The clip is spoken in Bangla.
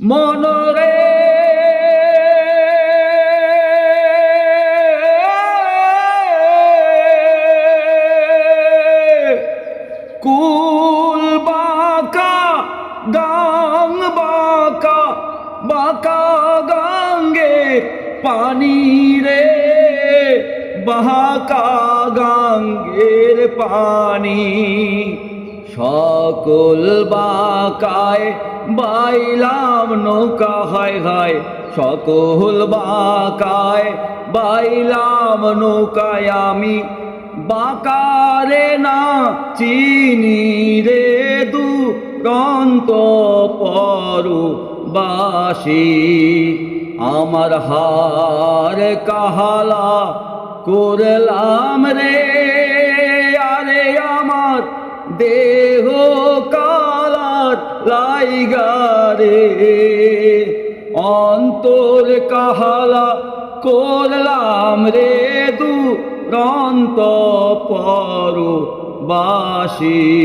মনরে। কুল বাঁকা গাং বাঁকা বাঁকা গাঙ্গে পানি রে। বাঁকা গাঙ্গের পানি। সকল বাঁকায় বাইলাম নৌকা হায় হায় সকল বাঁকায় বাইলাম নৌকায় আমি বাঁকারে না, চিনি রে দুরন্ত পরু বাসি। আমার হার কাহালা করলাম রে, আরে আমার কালার লাইগারে অন্তর কাহালা করলাম রে দু রন্ত পর বাসী